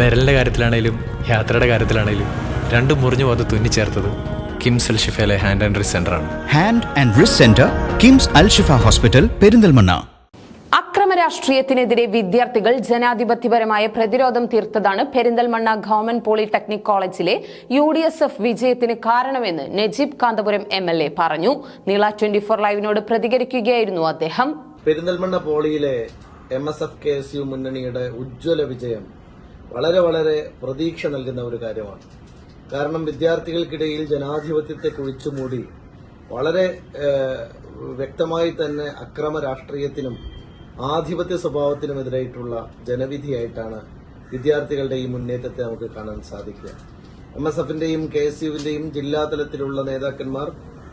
വിരലിന്റെ കാര്യത്തിലാണേലും യാത്രയുടെ കാര്യത്തിലാണേലും രണ്ടും മുറിഞ്ഞു പോകാതെ തുന്നിച്ചേർത്തത് കിംസ് അൽ ഷിഫയിലെ ഹാൻഡ് ആൻഡ് റിസ് സെന്റർ ആണ്. Hand and wrist centre KIMS Al Shifa hospital Perinthalmanna. അക്രമ രാഷ്ട്രീയത്തിനെതിരെ വിദ്യാർത്ഥികൾ ജനാധിപത്യപരമായ പ്രതിരോധം തീർത്തതാണ് പെരിന്തൽമണ്ണ ഗവൺമെന്റ് പോളിടെക്നിക് കോളേജിലെ യു ഡി എസ് എഫ് വിജയത്തിന് കാരണമെന്ന് Najeeb Kanthapuram M L A പറഞ്ഞു. നീള ട്വന്റി ഫോർ ലൈവിനോട് പ്രതികരിക്കുകയായിരുന്നു അദ്ദേഹം. Perinthalmanna പോളിയിലെ M S F K S U മുന്നണിയുടെ ഉജ്ജ്വല വിജയം വളരെ വളരെ പ്രതീക്ഷ നൽകുന്ന ഒരു കാര്യമാണ്. കാരണം വിദ്യാർത്ഥികൾക്കിടയിൽ ജനാധിപത്യത്തെ കുഴിച്ചുമൂടി വളരെ വ്യക്തമായി തന്നെ അക്രമ രാഷ്ട്രീയത്തിനും ആധിപത്യ സ്വഭാവത്തിനുമെതിരായിട്ടുള്ള ജനവിധിയായിട്ടാണ് വിദ്യാർത്ഥികളുടെ ഈ മുന്നേറ്റത്തെ നമുക്ക് കാണാൻ സാധിക്കുക. എം എസ് എഫിന്റെയും കെ എസ് യുവിന്റെയും ജില്ലാ തലത്തിലുള്ള നേതാക്കന്മാർ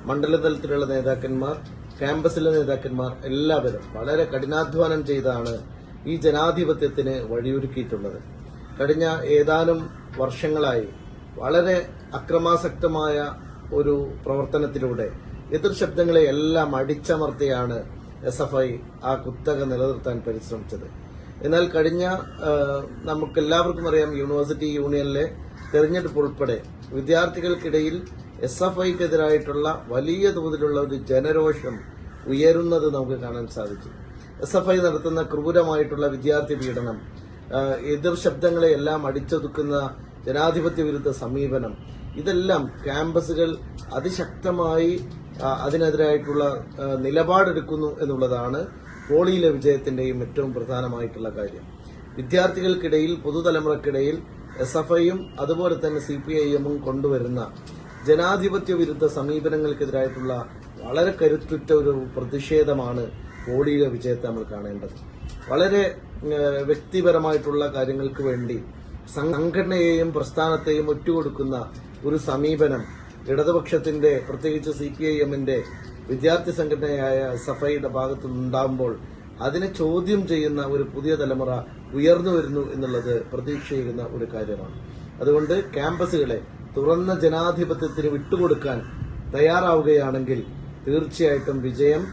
മണ്ഡലതലത്തിലുള്ള നേതാക്കന്മാർ ക്യാമ്പസിലെ നേതാക്കന്മാർ എല്ലാവരും വളരെ കഠിനാധ്വാനം ചെയ്താണ് ഈ ജനാധിപത്യത്തിന് വഴിയൊരുക്കിയിട്ടുള്ളത്. കഴിഞ്ഞ ഏതാനും വർഷങ്ങളായി വളരെ അക്രമാസക്തമായ ഒരു പ്രവർത്തനത്തിലൂടെ എതിർ ശബ്ദങ്ങളെ എല്ലാം അടിച്ചമർത്തിയാണ് എസ് എഫ് ഐ ആ കുത്തക നിലനിർത്താൻ പരിശ്രമിച്ചത്. എന്നാൽ കഴിഞ്ഞ നമുക്കെല്ലാവർക്കും അറിയാം യൂണിവേഴ്സിറ്റി യൂണിയനിലെ തെരഞ്ഞെടുപ്പ് ഉൾപ്പെടെ വിദ്യാർത്ഥികൾക്കിടയിൽ എസ് എഫ് ഐക്കെതിരായിട്ടുള്ള വലിയ തോതിലുള്ള ഒരു ജനരോഷം ഉയരുന്നത് നമുക്ക് കാണാൻ സാധിച്ചു. എസ് എഫ് ഐ നടത്തുന്ന ക്രൂരമായിട്ടുള്ള വിദ്യാർത്ഥി പീഡനം എതിർ ശബ്ദങ്ങളെ എല്ലാം അടിച്ചൊതുക്കുന്ന ജനാധിപത്യ വിരുദ്ധ സമീപനം. ഇതെല്ലാം ക്യാമ്പസുകൾ അതിശക്തമായി അതിനെതിരായിട്ടുള്ള നിലപാടെടുക്കുന്നു എന്നുള്ളതാണ് പോളിയിലെ വിജയത്തിന്റെയും ഏറ്റവും പ്രധാനമായിട്ടുള്ള കാര്യം. വിദ്യാർത്ഥികൾക്കിടയിൽ പുതുതലമുറക്കിടയിൽ എസ് എഫ് ഐയും അതുപോലെ തന്നെ സി പി ഐ എമ്മും കൊണ്ടുവരുന്ന ജനാധിപത്യ വിരുദ്ധ സമീപനങ്ങൾക്കെതിരായിട്ടുള്ള വളരെ കരുത്തുറ്റ ഒരു പ്രതിഷേധമാണ് പോളിയിലെ വിജയത്തെ നമ്മൾ കാണേണ്ടത്. വളരെ വ്യക്തിപരമായിട്ടുള്ള കാര്യങ്ങൾക്ക് വേണ്ടി സംഘടനയെയും പ്രസ്ഥാനത്തെയും ഒറ്റുകൊടുക്കുന്ന ഒരു സമീപനം ഇടതുപക്ഷത്തിന്റെ പ്രത്യേകിച്ച് സി പി ഐ എമ്മിന്റെ വിദ്യാർത്ഥി സംഘടനയായ സഫയുടെ ഭാഗത്തു നിന്നുണ്ടാകുമ്പോൾ അതിനെ ചോദ്യം ചെയ്യുന്ന ഒരു പുതിയ തലമുറ ഉയർന്നു വരുന്നു എന്നുള്ളത് പ്രതീക്ഷയിരുന്ന ഒരു കാര്യമാണ്. അതുകൊണ്ട് ക്യാമ്പസുകളെ തുറന്ന ജനാധിപത്യത്തിന് വിട്ടുകൊടുക്കാൻ തയ്യാറാവുകയാണെങ്കിൽ തീർച്ചയായിട്ടും വിജയം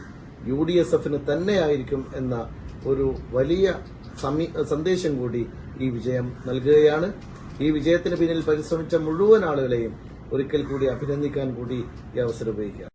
യു ഡി എസ് എഫിന് തന്നെയായിരിക്കും എന്ന ഒരു വലിയ സന്ദേശം കൂടി ഈ വിജയം നൽകുകയാണ്. ഈ വിജയത്തിന് പിന്നിൽ പരിശ്രമിച്ച മുഴുവൻ ആളുകളെയും ഒരിക്കൽ കൂടി അഭിനന്ദിക്കാൻ കൂടി ഈ അവസരം ഉപയോഗിക്കുക